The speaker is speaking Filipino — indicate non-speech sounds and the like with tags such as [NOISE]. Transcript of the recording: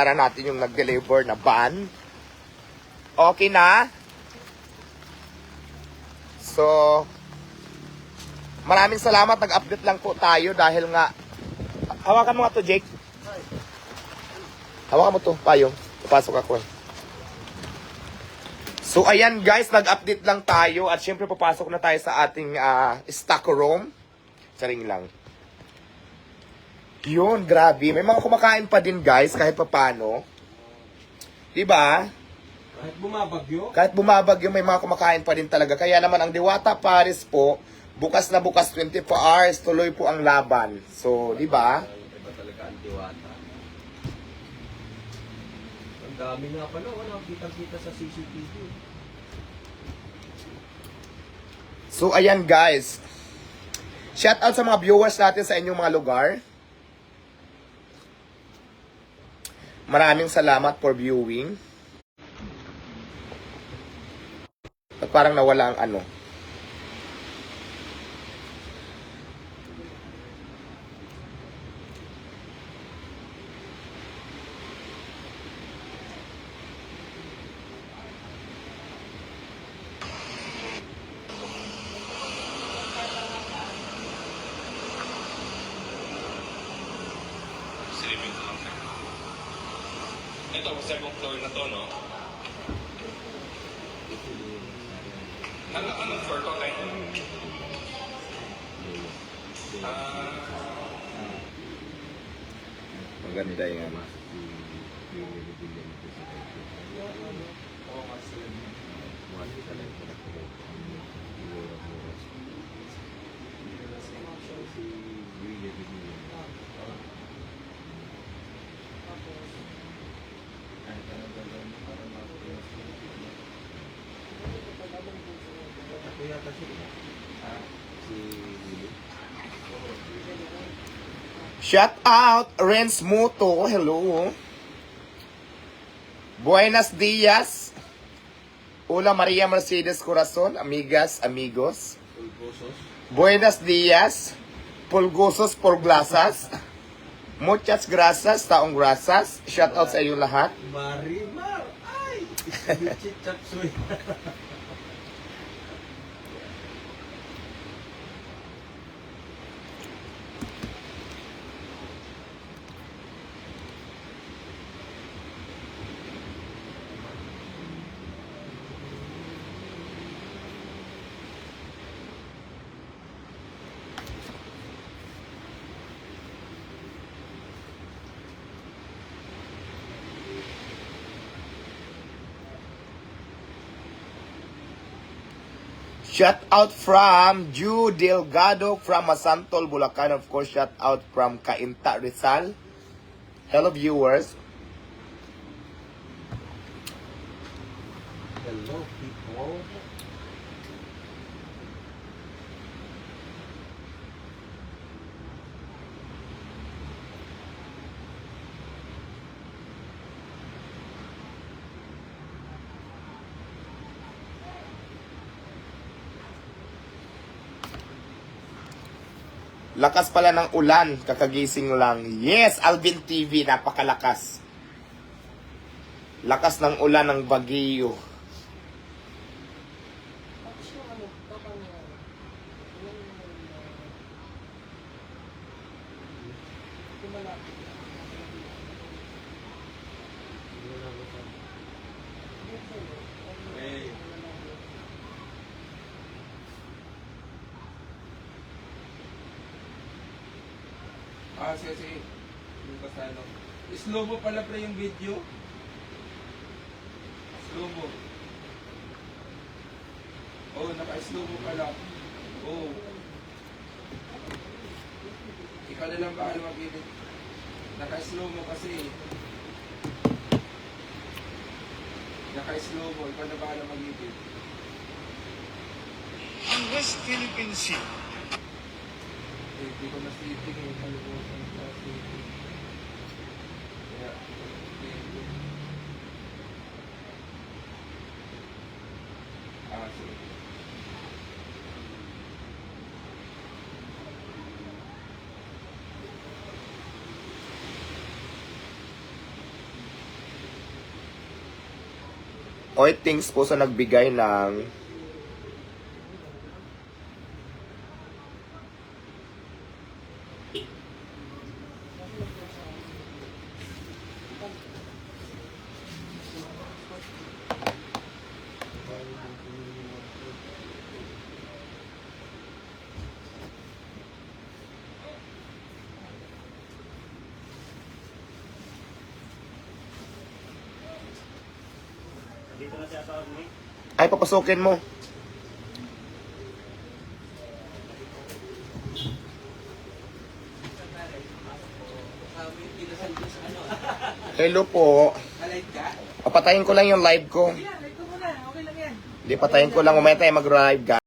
Tara natin yung nag-deliver na van. Okay na? So, maraming salamat. Nag-update lang po tayo dahil nga... Hawakan mo nga to, Jake. Hawakan mo to, payong. Papasok ako eh. So, ayan guys, nag-update lang tayo at syempre papasok na tayo sa ating ah, stock room. Saring lang. Yun, grabe. May mga kumakain pa din guys, kahit papano. Diba? Kahit bumabagyo, Kahit bumabagyo, may mga kumakain pa din talaga. Kaya naman ang Diwata Paris po, bukas na bukas 24 hours, tuloy po ang laban. So, di ba? iba talaga ang diwata. Ang dami nga pala, wala kitang-kita sa CCTV. So, ayan guys. Shout out sa mga viewers natin sa inyong mga lugar. Maraming salamat for viewing. At parang nawala ang ano. Ito, second floor na to, no? Ano, anong floor to, Tay? Ah, Maganda yan. Ah, si Willie. Shout out, Renz Muto. Hello. Buenos dias. Hola Maria Mercedes Corazon, amigas, amigos. Pulgosos. Buenos dias. Pulgosos por glasas. Muchas gracias, taong grasas. Shout out sa inyong lahat. Marimar! Ay! [LAUGHS] Shout out from Ju Delgado from Masantol, Bulacan. Of course, shout out from Cainta Rizal. Hello viewers. Hello, people. Lakas pala ng ulan, kakagising lang. Yes, Alvin TV, napakalakas. Lakas ng ulan ng Baguio. Hey. Sige, sige. Yung basta ano. Slow mo pala pre yung video. Slow mo. Oh, naka-slow mo pala. Oh. Ikaw na lang bahala mag-edit. Naka-slow mo kasi. Naka-slow mo. Ikaw na bahala mag-edit. ang West Philippine Sea hindi ko nasipig yung eh. kalubusan sa sipig. Kaya, nasipig. Ah, sige. Okay, thanks po sa nagbigay ng Ay, papasukin mo. Hello po. Papatayin ko lang yung live ko. Hindi, patayin ko lang. Umaya tayo mag-live, guys.